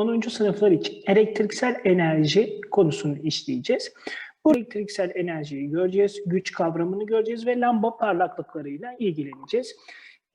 10. sınıflar için elektriksel enerji konusunu işleyeceğiz. Bu elektriksel enerjiyi göreceğiz, güç kavramını göreceğiz ve lamba parlaklıklarıyla ilgileneceğiz.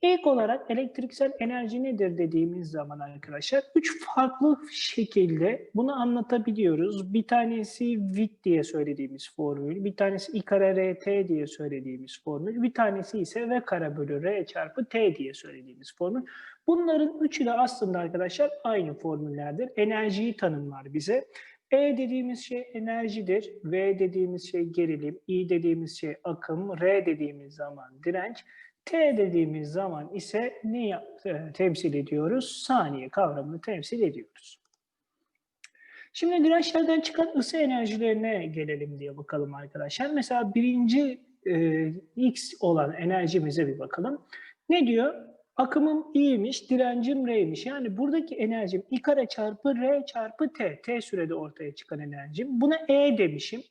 İlk olarak elektriksel enerji nedir dediğimiz zaman arkadaşlar üç farklı şekilde bunu anlatabiliyoruz. Bir tanesi Witt diye söylediğimiz formül, bir tanesi I kare RT diye söylediğimiz formül, bir tanesi ise V kare bölü R çarpı T diye söylediğimiz formül. Bunların üçü de aslında arkadaşlar aynı formüllerdir. Enerjiyi tanımlar bize. E dediğimiz şey enerjidir, V dediğimiz şey gerilim, I dediğimiz şey akım, R dediğimiz zaman direnç, T dediğimiz zaman ise ne e, temsil ediyoruz? Saniye kavramını temsil ediyoruz. Şimdi dirençlerden çıkan ısı enerjilerine gelelim diye bakalım arkadaşlar. Mesela birinci e, X olan enerjimize bir bakalım. Ne diyor? Akımım i'ymiş, direncim r'ymiş. Yani buradaki enerjim i kare çarpı r çarpı t. T sürede ortaya çıkan enerjim. Buna e demişim.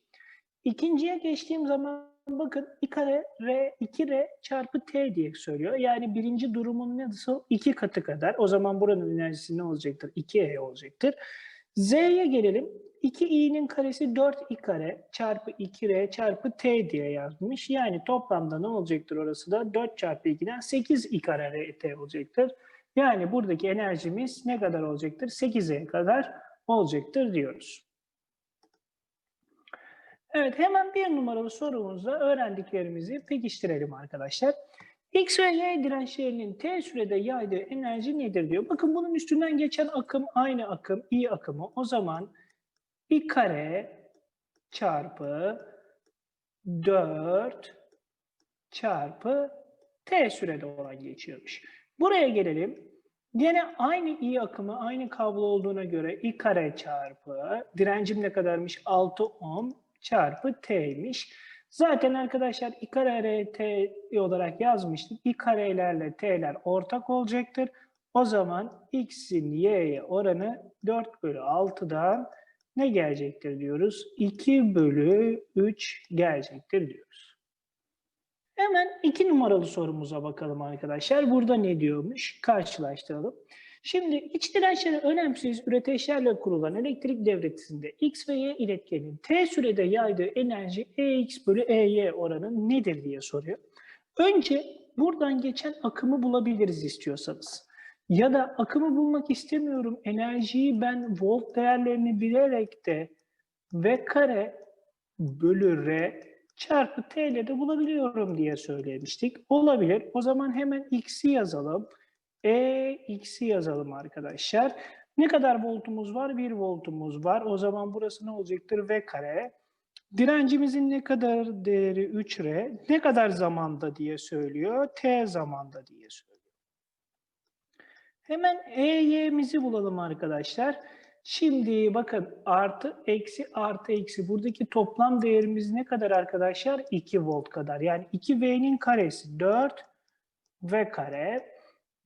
İkinciye geçtiğim zaman bakın i kare r 2r çarpı t diye söylüyor. Yani birinci durumun nasıl? iki katı kadar. O zaman buranın enerjisi ne olacaktır? 2e olacaktır. Z'ye gelelim. 2i'nin karesi 4i kare çarpı 2r çarpı t diye yazmış. Yani toplamda ne olacaktır orası da? 4 çarpı 2'den 8i kare rt olacaktır. Yani buradaki enerjimiz ne kadar olacaktır? 8'e kadar olacaktır diyoruz. Evet hemen bir numaralı sorumuzda öğrendiklerimizi pekiştirelim arkadaşlar. X ve Y dirençlerinin T sürede yaydığı enerji nedir diyor. Bakın bunun üstünden geçen akım aynı akım, I akımı. O zaman I kare çarpı 4 çarpı T sürede olan geçiyormuş. Buraya gelelim. Yine aynı I akımı, aynı kablo olduğuna göre I kare çarpı direncim ne kadarmış? 6 ohm çarpı T'ymiş. Zaten arkadaşlar I kare T olarak yazmıştık. I karelerle T'ler ortak olacaktır. O zaman X'in Y'ye oranı 4 bölü 6'dan ne gelecektir diyoruz? 2 bölü 3 gelecektir diyoruz. Hemen 2 numaralı sorumuza bakalım arkadaşlar. Burada ne diyormuş? Karşılaştıralım. Şimdi iç dirençleri önemsiz üreteçlerle kurulan elektrik devresinde X ve Y iletkenin T sürede yaydığı enerji EX bölü EY oranı nedir diye soruyor. Önce buradan geçen akımı bulabiliriz istiyorsanız. Ya da akımı bulmak istemiyorum, enerjiyi ben volt değerlerini bilerek de V kare bölü R çarpı T ile de bulabiliyorum diye söylemiştik. Olabilir. O zaman hemen X'i yazalım. E x'i yazalım arkadaşlar. Ne kadar voltumuz var? 1 voltumuz var. O zaman burası ne olacaktır? V kare. Direncimizin ne kadar değeri 3R. Ne kadar zamanda diye söylüyor? T zamanda diye söylüyor. Hemen EY'mizi bulalım arkadaşlar. Şimdi bakın artı eksi artı eksi buradaki toplam değerimiz ne kadar arkadaşlar? 2 volt kadar. Yani 2V'nin karesi 4 V kare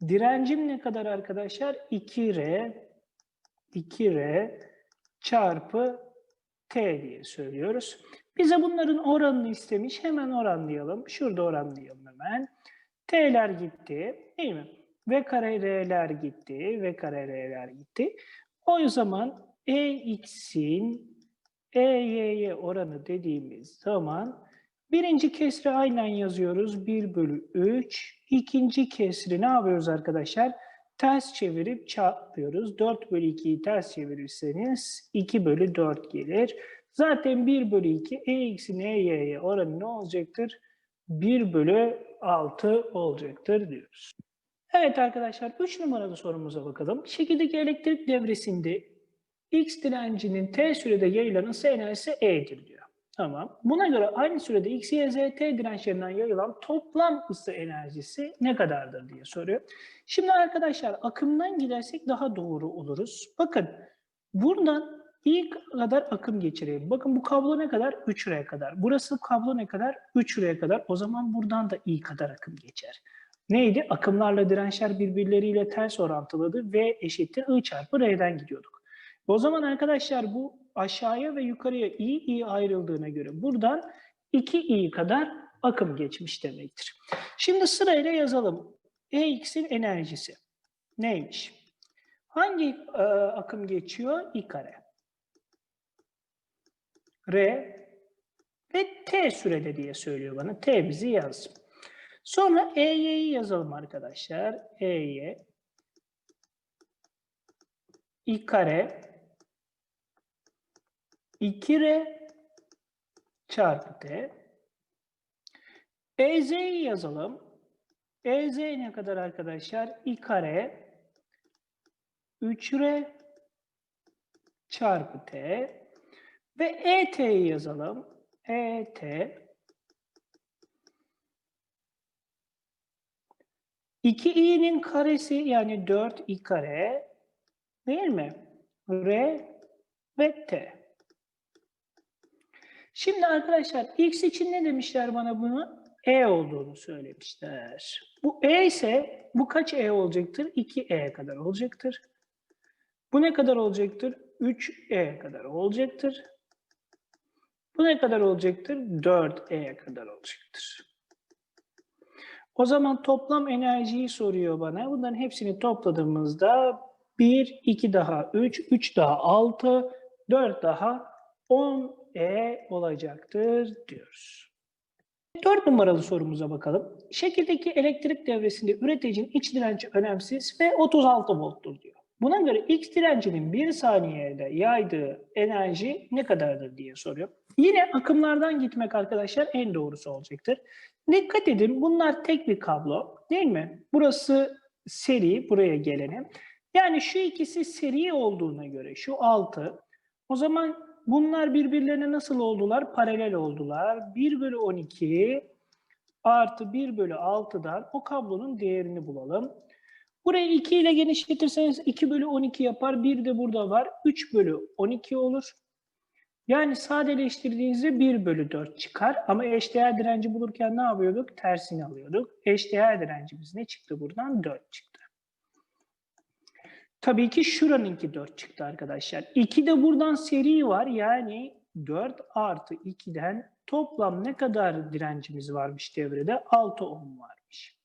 Direncim ne kadar arkadaşlar? 2R 2R çarpı T diye söylüyoruz. Bize bunların oranını istemiş. Hemen oranlayalım. Şurada oranlayalım hemen. T'ler gitti. Değil mi? V kare R'ler gitti. V kare R'ler gitti. O zaman EX'in EY'ye oranı dediğimiz zaman Birinci kesri aynen yazıyoruz. 1 bölü 3. İkinci kesri ne yapıyoruz arkadaşlar? Ters çevirip çarpıyoruz. 4 bölü 2'yi ters çevirirseniz 2 bölü 4 gelir. Zaten 1 bölü 2 EX'in EY'ye oranı ne olacaktır? 1 bölü 6 olacaktır diyoruz. Evet arkadaşlar 3 numaralı sorumuza bakalım. Şekildeki elektrik devresinde X direncinin T sürede yayılan ısı enerjisi E'dir diyor. Tamam. Buna göre aynı sürede X, Y, Z, T dirençlerinden yayılan toplam ısı enerjisi ne kadardır diye soruyor. Şimdi arkadaşlar akımdan gidersek daha doğru oluruz. Bakın buradan İ kadar akım geçireyim. Bakın bu kablo ne kadar? 3 kadar. Burası kablo ne kadar? 3 kadar. O zaman buradan da I kadar akım geçer. Neydi? Akımlarla dirençler birbirleriyle ters orantıladı. V eşittir I çarpı R'den gidiyorduk. O zaman arkadaşlar bu aşağıya ve yukarıya i i ayrıldığına göre buradan 2i kadar akım geçmiş demektir. Şimdi sırayla yazalım. EX'in enerjisi neymiş? Hangi e, akım geçiyor? I kare. R ve T sürede diye söylüyor bana. T bizi yaz. Sonra EY'yi yazalım arkadaşlar. EY I kare 2R çarpı T. EZ'yi yazalım. EZ ne kadar arkadaşlar? I kare 3R çarpı T. Ve ET'yi yazalım. ET 2i'nin karesi yani 4i kare değil mi? R ve T. Şimdi arkadaşlar x için ne demişler bana bunu? E olduğunu söylemişler. Bu E ise bu kaç E olacaktır? 2E kadar olacaktır. Bu ne kadar olacaktır? 3E kadar olacaktır. Bu ne kadar olacaktır? 4E kadar olacaktır. O zaman toplam enerjiyi soruyor bana. Bunların hepsini topladığımızda 1, 2 daha 3, 3 daha 6, 4 daha 10E olacaktır diyoruz. 4 numaralı sorumuza bakalım. Şekildeki elektrik devresinde üreticinin iç direnci önemsiz ve 36 volttur diyor. Buna göre X direncinin 1 saniyede yaydığı enerji ne kadardır diye soruyor. Yine akımlardan gitmek arkadaşlar en doğrusu olacaktır. Dikkat edin bunlar tek bir kablo değil mi? Burası seri buraya geleni. Yani şu ikisi seri olduğuna göre şu 6 o zaman bunlar birbirlerine nasıl oldular? Paralel oldular. 1 bölü 12 artı 1 bölü 6'dan o kablonun değerini bulalım. Burayı 2 ile genişletirseniz 2 bölü 12 yapar. 1 de burada var. 3 bölü 12 olur. Yani sadeleştirdiğinizde 1 bölü 4 çıkar. Ama eşdeğer direnci bulurken ne yapıyorduk? Tersini alıyorduk. Eşdeğer direncimiz ne çıktı buradan? 4 çıktı. Tabii ki şuranınki 4 çıktı arkadaşlar. 2 de buradan seri var. Yani 4 artı 2'den toplam ne kadar direncimiz varmış devrede? 6 ohm varmış.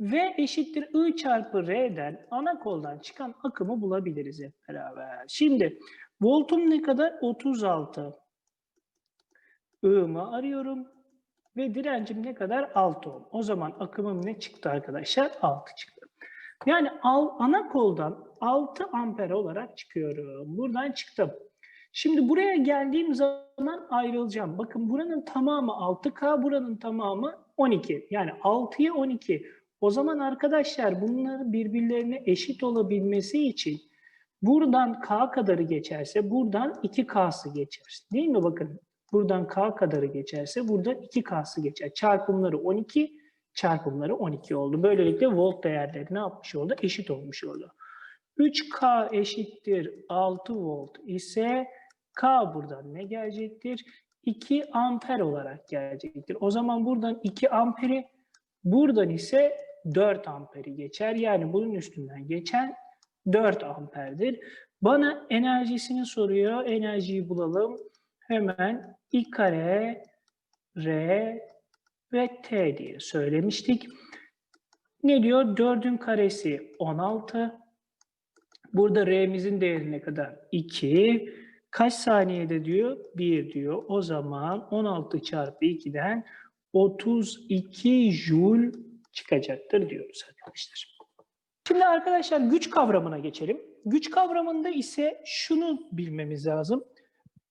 V eşittir I çarpı R'den ana koldan çıkan akımı bulabiliriz hep beraber. Şimdi voltum ne kadar? 36. I'mı arıyorum. Ve direncim ne kadar? 6 ohm. O zaman akımım ne çıktı arkadaşlar? 6 çıktı. Yani al, ana koldan 6 amper olarak çıkıyorum. Buradan çıktım. Şimdi buraya geldiğim zaman ayrılacağım. Bakın buranın tamamı 6K, buranın tamamı 12. Yani 6'ya 12. O zaman arkadaşlar bunların birbirlerine eşit olabilmesi için buradan K kadarı geçerse buradan 2K'sı geçer. Değil mi? Bakın buradan K kadarı geçerse buradan 2K'sı geçer. Çarpımları 12, çarpımları 12 oldu. Böylelikle volt değerleri ne yapmış oldu? Eşit olmuş oldu. 3K eşittir 6 volt ise K buradan ne gelecektir? 2 amper olarak gelecektir. O zaman buradan 2 amperi, buradan ise 4 amperi geçer. Yani bunun üstünden geçen 4 amperdir. Bana enerjisini soruyor. Enerjiyi bulalım. Hemen I kare R ve T diye söylemiştik. Ne diyor? 4'ün karesi 16. Burada R'mizin değeri ne kadar? 2. Kaç saniyede diyor? 1 diyor. O zaman 16 çarpı 2'den 32 joule çıkacaktır diyoruz arkadaşlar. Şimdi arkadaşlar güç kavramına geçelim. Güç kavramında ise şunu bilmemiz lazım.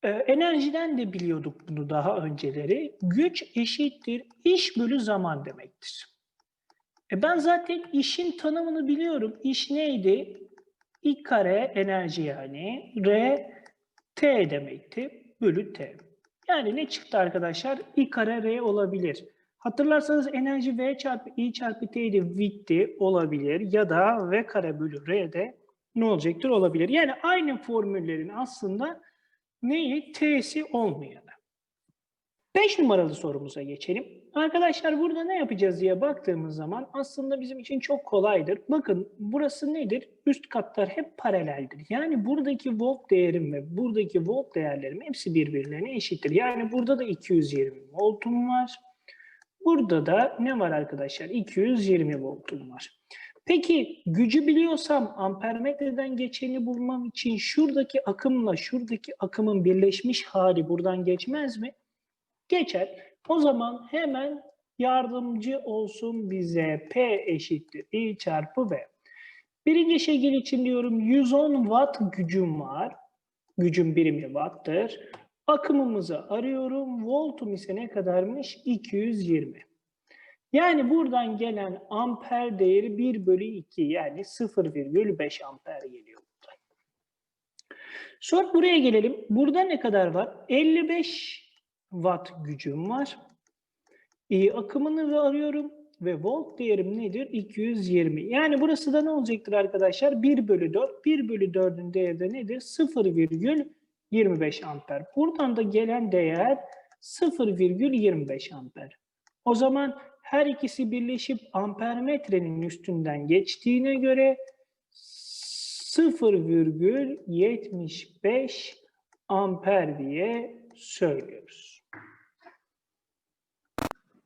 Ee, enerjiden de biliyorduk bunu daha önceleri. Güç eşittir iş bölü zaman demektir. E ben zaten işin tanımını biliyorum. İş neydi? I kare enerji yani. R T demekti. Bölü T. Yani ne çıktı arkadaşlar? I kare R olabilir. Hatırlarsanız enerji V çarpı I çarpı T'ydi. Witt'ti olabilir. Ya da V kare bölü R de ne olacaktır? Olabilir. Yani aynı formüllerin aslında neyi? T'si olmayanı. 5 numaralı sorumuza geçelim. Arkadaşlar burada ne yapacağız diye baktığımız zaman aslında bizim için çok kolaydır. Bakın burası nedir? Üst katlar hep paraleldir. Yani buradaki volt değerim ve buradaki volt değerlerim hepsi birbirlerine eşittir. Yani burada da 220 voltum var. Burada da ne var arkadaşlar? 220 voltum var. Peki gücü biliyorsam ampermetreden geçeni bulmam için şuradaki akımla şuradaki akımın birleşmiş hali buradan geçmez mi? Geçer. O zaman hemen yardımcı olsun bize P eşittir I çarpı V. Birinci şekil için diyorum 110 watt gücüm var. Gücün birimi watt'tır. Akımımızı arıyorum. Voltum ise ne kadarmış? 220. Yani buradan gelen amper değeri 1 bölü 2 yani 0,5 amper geliyor buradan. Sonra buraya gelelim. Burada ne kadar var? 55 watt gücüm var. E, akımını arıyorum ve volt değerim nedir? 220. Yani burası da ne olacaktır arkadaşlar? 1 bölü 4. 1 bölü 4'ün değeri de nedir? 0,25 amper. Buradan da gelen değer 0,25 amper. O zaman her ikisi birleşip ampermetrenin üstünden geçtiğine göre 0,75 amper diye söylüyoruz.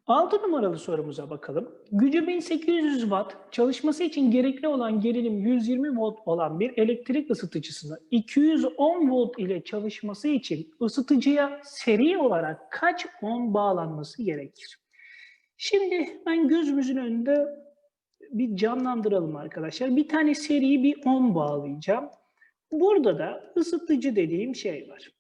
6 numaralı sorumuza bakalım. Gücü 1800 watt, çalışması için gerekli olan gerilim 120 volt olan bir elektrik ısıtıcısında 210 volt ile çalışması için ısıtıcıya seri olarak kaç ohm bağlanması gerekir? Şimdi ben gözümüzün önünde bir canlandıralım arkadaşlar. Bir tane seriyi bir ohm bağlayacağım. Burada da ısıtıcı dediğim şey var.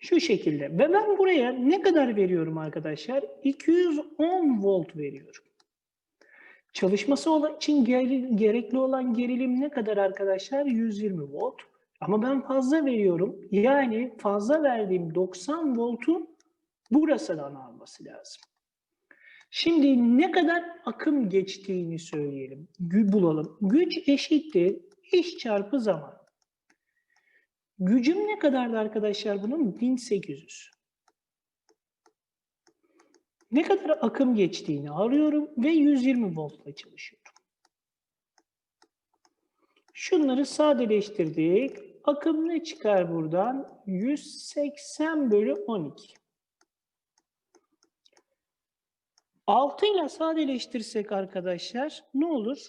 Şu şekilde. Ve ben buraya ne kadar veriyorum arkadaşlar? 210 volt veriyorum. Çalışması için gerekli olan gerilim ne kadar arkadaşlar? 120 volt. Ama ben fazla veriyorum. Yani fazla verdiğim 90 voltun burasından alması lazım. Şimdi ne kadar akım geçtiğini söyleyelim. Bulalım. Güç eşittir iş çarpı zaman. Gücüm ne kadardı arkadaşlar bunun? 1800. Ne kadar akım geçtiğini arıyorum ve 120 voltla çalışıyorum. Şunları sadeleştirdik. Akım ne çıkar buradan? 180 bölü 12. 6 ile sadeleştirsek arkadaşlar ne olur?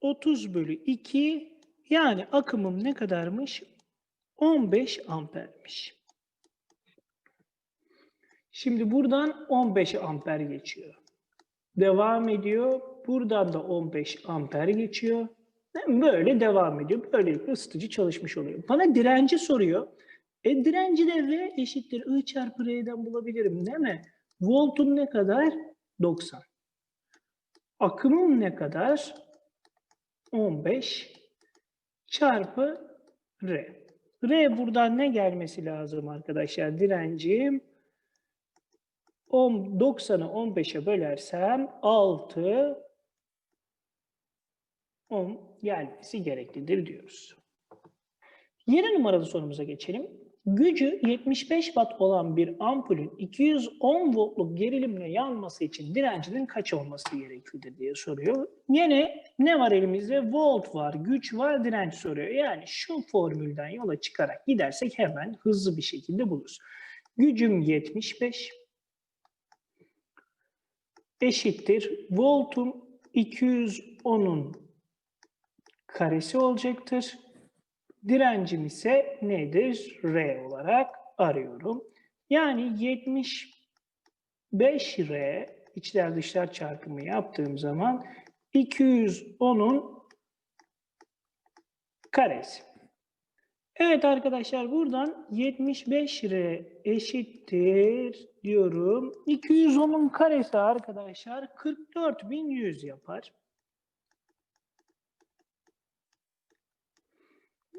30 bölü 2 yani akımım ne kadarmış? 15 ampermiş. Şimdi buradan 15 amper geçiyor. Devam ediyor. Buradan da 15 amper geçiyor. Böyle devam ediyor. Böylelikle ısıtıcı çalışmış oluyor. Bana direnci soruyor. E direnci de V eşittir I çarpı R'den bulabilirim değil mi? Voltum ne kadar? 90. Akımım ne kadar? 15 çarpı R. R buradan ne gelmesi lazım arkadaşlar? Direncim 90'ı 15'e bölersem 6 ohm gelmesi gereklidir diyoruz. 7 numaralı sorumuza geçelim. Gücü 75 watt olan bir ampulün 210 voltluk gerilimle yanması için direncinin kaç olması gereklidir diye soruyor. Yine ne var elimizde? Volt var, güç var, direnç soruyor. Yani şu formülden yola çıkarak gidersek hemen hızlı bir şekilde buluruz. Gücüm 75 eşittir. Voltum 210'un karesi olacaktır. Direncim ise nedir? R olarak arıyorum. Yani 75 R içler dışlar çarpımı yaptığım zaman 210'un karesi. Evet arkadaşlar buradan 75 R eşittir diyorum. 210'un karesi arkadaşlar 44.100 yapar.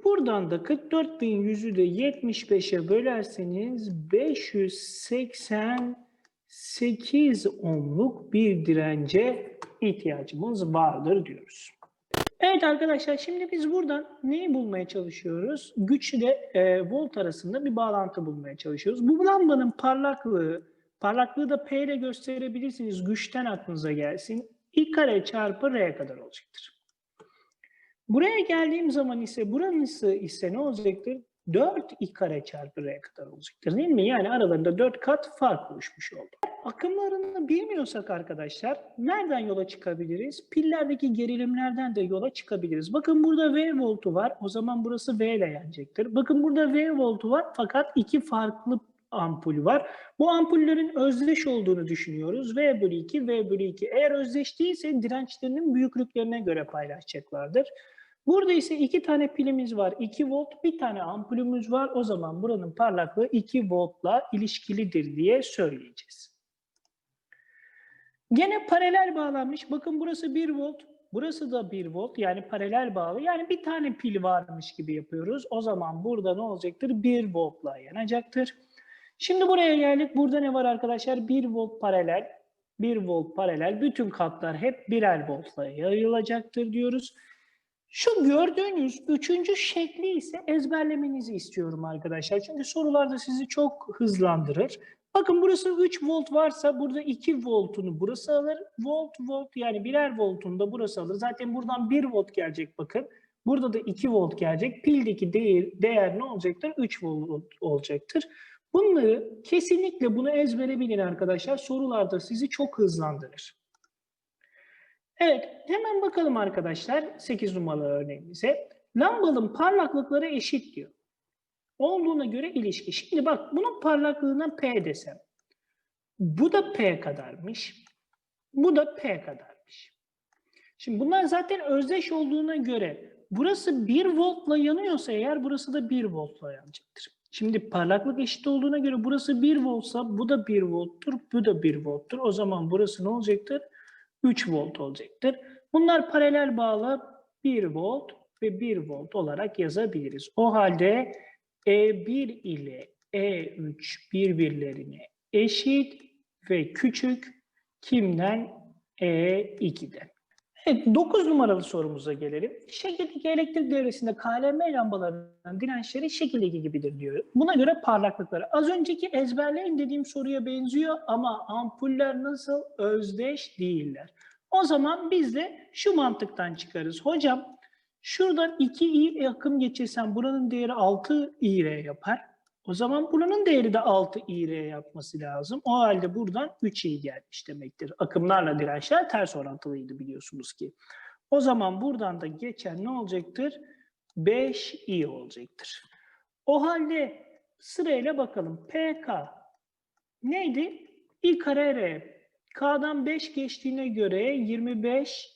Buradan da 44.100'ü de 75'e bölerseniz 588 ohmluk bir dirence ihtiyacımız vardır diyoruz. Evet arkadaşlar şimdi biz buradan neyi bulmaya çalışıyoruz? Güç ile e, volt arasında bir bağlantı bulmaya çalışıyoruz. Bu lambanın parlaklığı, parlaklığı da P ile gösterebilirsiniz. Güçten aklınıza gelsin. I kare çarpı R kadar olacaktır. Buraya geldiğim zaman ise buranın ise ne olacaktır? 4 i kare çarpı r kadar olacaktır değil mi? Yani aralarında 4 kat fark oluşmuş oldu. Akımlarını bilmiyorsak arkadaşlar nereden yola çıkabiliriz? Pillerdeki gerilimlerden de yola çıkabiliriz. Bakın burada V voltu var. O zaman burası V ile yenecektir. Bakın burada V voltu var fakat iki farklı ampul var. Bu ampullerin özdeş olduğunu düşünüyoruz. V bölü 2, V bölü 2. Eğer özdeş değilse dirençlerinin büyüklüklerine göre paylaşacaklardır. Burada ise iki tane pilimiz var. 2 volt, bir tane ampulümüz var. O zaman buranın parlaklığı 2 voltla ilişkilidir diye söyleyeceğiz. Gene paralel bağlanmış. Bakın burası 1 volt, burası da 1 volt. Yani paralel bağlı. Yani bir tane pil varmış gibi yapıyoruz. O zaman burada ne olacaktır? 1 voltla yanacaktır. Şimdi buraya geldik. Burada ne var arkadaşlar? 1 volt paralel, 1 volt paralel. Bütün katlar hep birer voltla yayılacaktır diyoruz. Şu gördüğünüz üçüncü şekli ise ezberlemenizi istiyorum arkadaşlar. Çünkü sorularda sizi çok hızlandırır. Bakın burası 3 volt varsa burada 2 voltunu burası alır. Volt volt yani birer voltunu da burası alır. Zaten buradan 1 volt gelecek bakın. Burada da 2 volt gelecek. Pildeki değer, değer ne olacaktır? 3 volt olacaktır. Bunları kesinlikle bunu ezbere bilin arkadaşlar. Sorularda sizi çok hızlandırır. Evet, hemen bakalım arkadaşlar 8 numaralı örneğimize. Lambanın parlaklıkları eşit diyor. Olduğuna göre ilişki. Şimdi bak bunun parlaklığına P desem. Bu da P kadarmış. Bu da P kadarmış. Şimdi bunlar zaten özdeş olduğuna göre burası 1 voltla yanıyorsa eğer burası da 1 voltla yanacaktır. Şimdi parlaklık eşit olduğuna göre burası 1 voltsa bu da 1 volttur, bu da 1 volttur. O zaman burası ne olacaktır? 3 volt olacaktır. Bunlar paralel bağlı 1 volt ve 1 volt olarak yazabiliriz. O halde E1 ile E3 birbirlerine eşit ve küçük kimden? E2'den. Evet, 9 numaralı sorumuza gelelim. Şekildeki elektrik devresinde KLM lambalarının dirençleri şekildeki gibidir diyor. Buna göre parlaklıkları. Az önceki ezberleyin dediğim soruya benziyor ama ampuller nasıl özdeş değiller. O zaman biz de şu mantıktan çıkarız. Hocam şuradan 2 i akım geçirsem buranın değeri 6 ir yapar. O zaman buranın değeri de 6 ir yapması lazım. O halde buradan 3 i gelmiş demektir. Akımlarla dirençler ters orantılıydı biliyorsunuz ki. O zaman buradan da geçen ne olacaktır? 5 i olacaktır. O halde sırayla bakalım. PK neydi? i kare r. K'dan 5 geçtiğine göre 25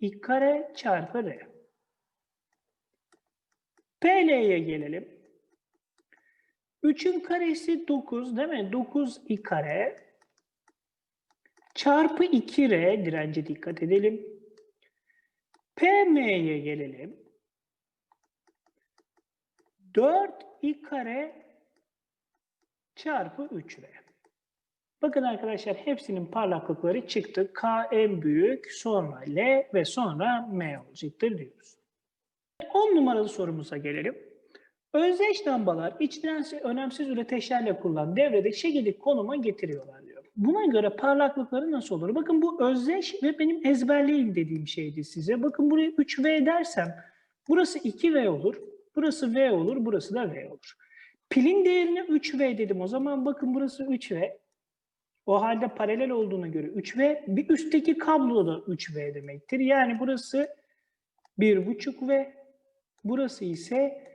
i kare çarpı r. PL'ye gelelim. 3'ün karesi 9 değil mi? 9 i kare çarpı 2r dirence dikkat edelim. PM'ye gelelim. 4 i kare çarpı 3r. Bakın arkadaşlar hepsinin parlaklıkları çıktı. K en büyük, sonra L ve sonra M olacaktır diyoruz. 10 numaralı sorumuza gelelim. Özdeş lambalar içten önemsiz üreteçlerle kullanılan devrede şekillik konuma getiriyorlar diyor. Buna göre parlaklıkları nasıl olur? Bakın bu özdeş ve benim ezberleyin dediğim şeydi size. Bakın buraya 3V dersem burası 2V olur, burası V olur, burası da V olur. Pilin değerine 3V dedim. O zaman bakın burası 3V. O halde paralel olduğuna göre 3V. Bir üstteki kablo da 3V demektir. Yani burası 1,5V. Burası ise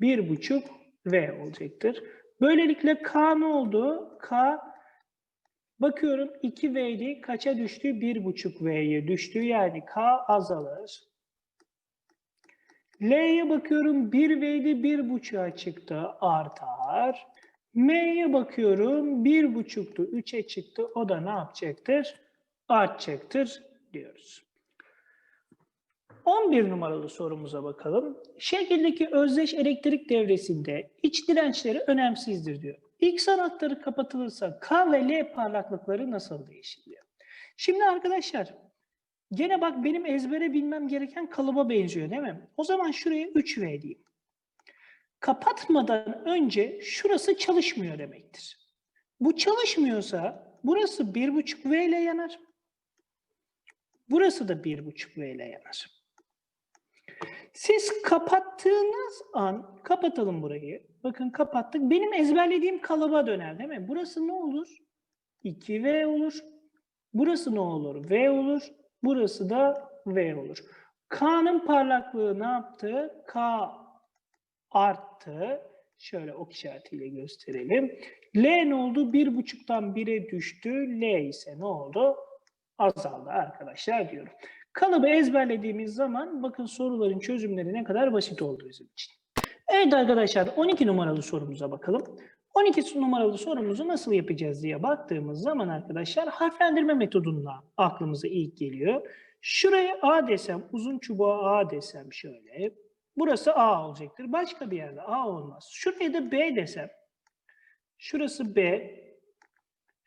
1,5 V olacaktır. Böylelikle K ne oldu? K bakıyorum 2V'li kaça düştü? 1,5 V'ye düştü. Yani K azalır. L'ye bakıyorum 1V'li 1,5'a çıktı. Artar. M'ye bakıyorum 1,5'tu 3'e çıktı. O da ne yapacaktır? Artacaktır diyoruz. 11 numaralı sorumuza bakalım. Şekildeki özdeş elektrik devresinde iç dirençleri önemsizdir diyor. X anahtarı kapatılırsa K ve L parlaklıkları nasıl değişir diyor. Şimdi arkadaşlar gene bak benim ezbere bilmem gereken kalıba benziyor değil mi? O zaman şuraya 3V diyeyim. Kapatmadan önce şurası çalışmıyor demektir. Bu çalışmıyorsa burası 1,5V ile yanar. Burası da 1,5V ile yanar. Siz kapattığınız an, kapatalım burayı. Bakın kapattık. Benim ezberlediğim kalıba döner değil mi? Burası ne olur? 2V olur. Burası ne olur? V olur. Burası da V olur. K'nın parlaklığı ne yaptı? K arttı. Şöyle ok işaretiyle gösterelim. L ne oldu? Bir buçuktan 1'e düştü. L ise ne oldu? Azaldı arkadaşlar diyorum. Kalıbı ezberlediğimiz zaman bakın soruların çözümleri ne kadar basit oldu bizim için. Evet arkadaşlar 12 numaralı sorumuza bakalım. 12 numaralı sorumuzu nasıl yapacağız diye baktığımız zaman arkadaşlar harflendirme metodundan aklımıza ilk geliyor. Şuraya A desem, uzun çubuğa A desem şöyle. Burası A olacaktır. Başka bir yerde A olmaz. Şuraya da B desem. Şurası B.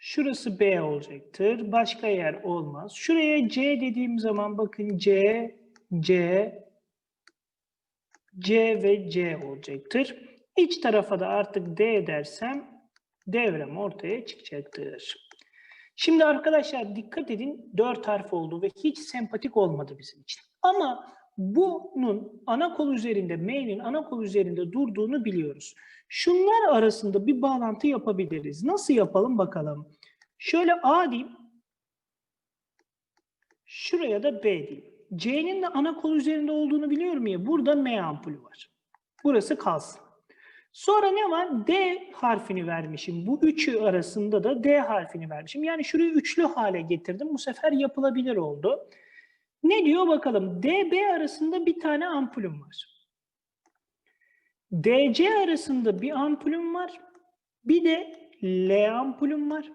Şurası B olacaktır. Başka yer olmaz. Şuraya C dediğim zaman bakın C, C, C ve C olacaktır. İç tarafa da artık D dersem devrem ortaya çıkacaktır. Şimdi arkadaşlar dikkat edin 4 harf oldu ve hiç sempatik olmadı bizim için. Ama bunun ana kol üzerinde, M'nin ana kol üzerinde durduğunu biliyoruz. Şunlar arasında bir bağlantı yapabiliriz. Nasıl yapalım bakalım. Şöyle A diyeyim. Şuraya da B diyeyim. C'nin de ana kol üzerinde olduğunu biliyorum ya. Burada M ampulü var. Burası kalsın. Sonra ne var? D harfini vermişim. Bu üçü arasında da D harfini vermişim. Yani şurayı üçlü hale getirdim. Bu sefer yapılabilir oldu. Ne diyor bakalım? DB arasında bir tane ampulüm var. DC arasında bir ampulüm var. Bir de L ampulüm var.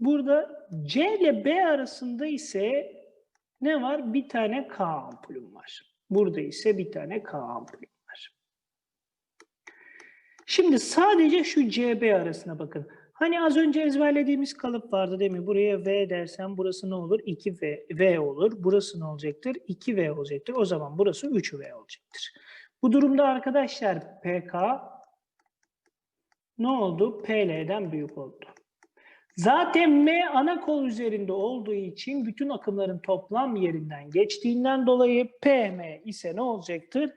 Burada C ile B arasında ise ne var? Bir tane K ampulüm var. Burada ise bir tane K ampulüm var. Şimdi sadece şu CB arasına bakın. Hani az önce ezberlediğimiz kalıp vardı değil mi? Buraya V dersem burası ne olur? 2V v olur. Burası ne olacaktır? 2V olacaktır. O zaman burası 3V olacaktır. Bu durumda arkadaşlar PK ne oldu? PL'den büyük oldu. Zaten M ana kol üzerinde olduğu için bütün akımların toplam yerinden geçtiğinden dolayı PM ise ne olacaktır?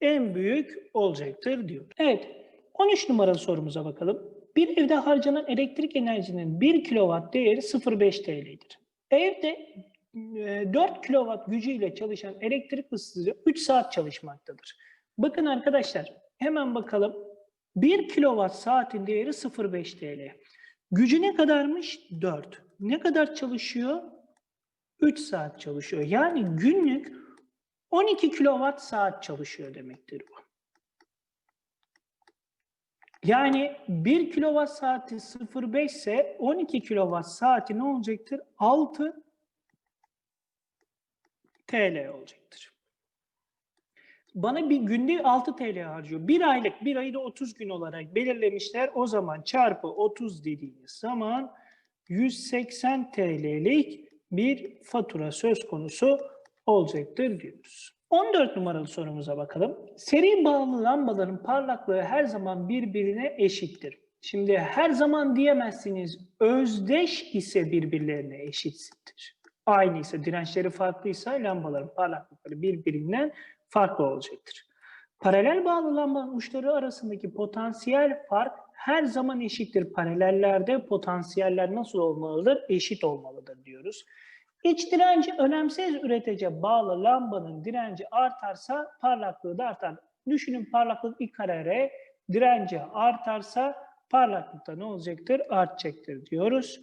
En büyük olacaktır diyor. Evet 13 numaralı sorumuza bakalım. Bir evde harcanan elektrik enerjinin 1 kW değeri 0,5 TL'dir. Evde 4 kW gücüyle çalışan elektrik ısıtıcı 3 saat çalışmaktadır. Bakın arkadaşlar hemen bakalım. 1 kW saatin değeri 0,5 TL. Gücü ne kadarmış? 4. Ne kadar çalışıyor? 3 saat çalışıyor. Yani günlük 12 kW saat çalışıyor demektir bu. Yani 1 kW saati 0,5 ise 12 kW saati ne olacaktır? 6 TL olacaktır. Bana bir günde 6 TL harcıyor. Bir aylık, bir ayı da 30 gün olarak belirlemişler. O zaman çarpı 30 dediğimiz zaman 180 TL'lik bir fatura söz konusu olacaktır diyoruz. 14 numaralı sorumuza bakalım. Seri bağlı lambaların parlaklığı her zaman birbirine eşittir. Şimdi her zaman diyemezsiniz. Özdeş ise birbirlerine eşittir. Aynı ise dirençleri farklıysa lambaların parlaklıkları birbirinden farklı olacaktır. Paralel bağlı lambanın uçları arasındaki potansiyel fark her zaman eşittir. Paralellerde potansiyeller nasıl olmalıdır? Eşit olmalıdır diyoruz. İç direnci önemsiz üretece bağlı lambanın direnci artarsa parlaklığı da artar. Düşünün parlaklık bir karare, direnci artarsa parlaklıkta ne olacaktır? Artacaktır diyoruz.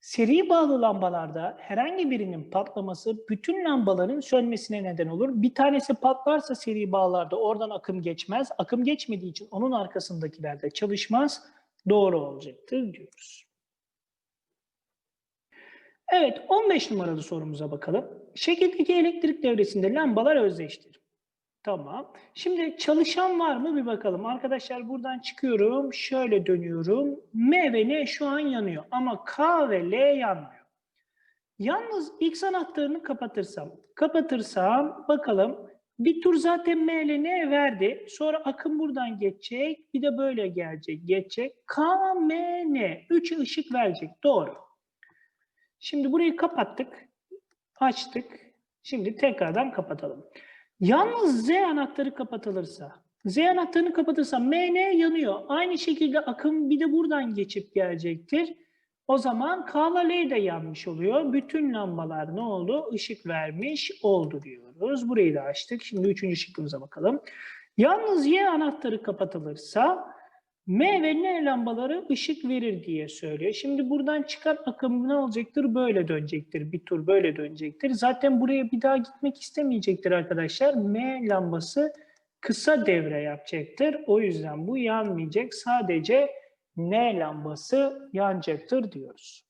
Seri bağlı lambalarda herhangi birinin patlaması bütün lambaların sönmesine neden olur. Bir tanesi patlarsa seri bağlarda oradan akım geçmez. Akım geçmediği için onun arkasındakiler de çalışmaz. Doğru olacaktır diyoruz. Evet 15 numaralı sorumuza bakalım. Şekildeki elektrik devresinde lambalar özdeştir. Tamam. Şimdi çalışan var mı bir bakalım. Arkadaşlar buradan çıkıyorum. Şöyle dönüyorum. M ve N şu an yanıyor. Ama K ve L yanmıyor. Yalnız X anahtarını kapatırsam, kapatırsam bakalım bir tur zaten M ile N verdi. Sonra akım buradan geçecek. Bir de böyle gelecek, geçecek. K, M, N. Üç ışık verecek. Doğru. Şimdi burayı kapattık. Açtık. Şimdi tekrardan kapatalım. Yalnız Z anahtarı kapatılırsa, Z anahtarını kapatırsa MN yanıyor. Aynı şekilde akım bir de buradan geçip gelecektir. O zaman K ile L de yanmış oluyor. Bütün lambalar ne oldu? Işık vermiş oldu diyoruz. Burayı da açtık. Şimdi üçüncü şıkkımıza bakalım. Yalnız Y anahtarı kapatılırsa M ve N lambaları ışık verir diye söylüyor. Şimdi buradan çıkan akım ne olacaktır? Böyle dönecektir. Bir tur böyle dönecektir. Zaten buraya bir daha gitmek istemeyecektir arkadaşlar. M lambası kısa devre yapacaktır. O yüzden bu yanmayacak. Sadece N lambası yanacaktır diyoruz.